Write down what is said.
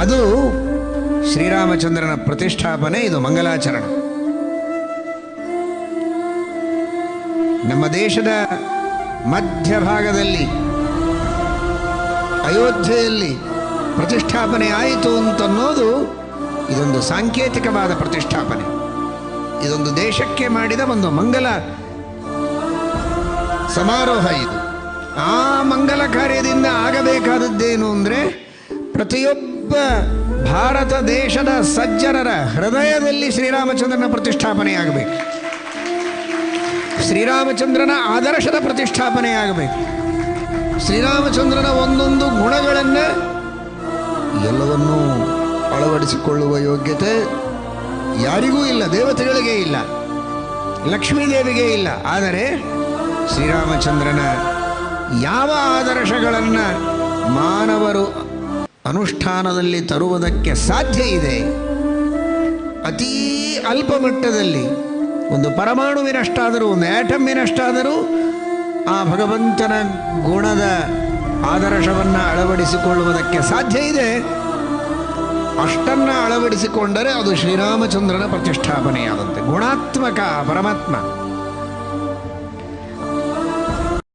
ಅದು ಶ್ರೀರಾಮಚಂದ್ರನ ಪ್ರತಿಷ್ಠಾಪನೆ, ಇದು ಮಂಗಲಾಚರಣೆ. ನಮ್ಮ ದೇಶದ ಮಧ್ಯಭಾಗದಲ್ಲಿ, ಅಯೋಧ್ಯೆಯಲ್ಲಿ ಪ್ರತಿಷ್ಠಾಪನೆ ಆಯಿತು ಅಂತನ್ನೋದು ಇದೊಂದು ಸಾಂಕೇತಿಕವಾದ ಪ್ರತಿಷ್ಠಾಪನೆ. ಇದೊಂದು ದೇಶಕ್ಕೆ ಮಾಡಿದ ಒಂದು ಮಂಗಲ ಸಮಾರೋಹ ಇದು. ಆ ಮಂಗಲ ಕಾರ್ಯದಿಂದ ಆಗಬೇಕಾದದ್ದೇನು ಅಂದರೆ ಪ್ರತಿಯೊಬ್ಬ ಭಾರತ ದೇಶದ ಸಜ್ಜನರ ಹೃದಯದಲ್ಲಿ ಶ್ರೀರಾಮಚಂದ್ರನ ಪ್ರತಿಷ್ಠಾಪನೆಯಾಗಬೇಕು. ಶ್ರೀರಾಮಚಂದ್ರನ ಆದರ್ಶದ ಪ್ರತಿಷ್ಠಾಪನೆಯಾಗಬೇಕು. ಶ್ರೀರಾಮಚಂದ್ರನ ಒಂದೊಂದು ಗುಣಗಳನ್ನು ಎಲ್ಲವನ್ನೂ ಅಳವಡಿಸಿಕೊಳ್ಳುವ ಯೋಗ್ಯತೆ ಯಾರಿಗೂ ಇಲ್ಲ, ದೇವತೆಗಳಿಗೆ ಇಲ್ಲ, ಲಕ್ಷ್ಮೀದೇವಿಗೆ ಇಲ್ಲ. ಆದರೆ ಶ್ರೀರಾಮಚಂದ್ರನ ಯಾವ ಆದರ್ಶಗಳನ್ನು ಮಾನವರು ಅನುಷ್ಠಾನದಲ್ಲಿ ತರುವುದಕ್ಕೆ ಸಾಧ್ಯ ಇದೆ. ಅತೀ ಅಲ್ಪ ಮಟ್ಟದಲ್ಲಿ ಒಂದು ಪರಮಾಣುವಿನಷ್ಟಾದರೂ, ಒಂದು ಆಟಮ್ಮಿನಷ್ಟಾದರೂ ಆ ಭಗವಂತನ ಗುಣದ ಆದರ್ಶವನ್ನು ಅಳವಡಿಸಿಕೊಳ್ಳುವುದಕ್ಕೆ ಸಾಧ್ಯ ಇದೆ. ಅಷ್ಟನ್ನು ಅಳವಡಿಸಿಕೊಂಡರೆ ಅದು ಶ್ರೀರಾಮಚಂದ್ರನ ಪ್ರತಿಷ್ಠಾಪನೆಯಾದಂತೆ ಗುಣಾತ್ಮಕ ಪರಮಾತ್ಮ.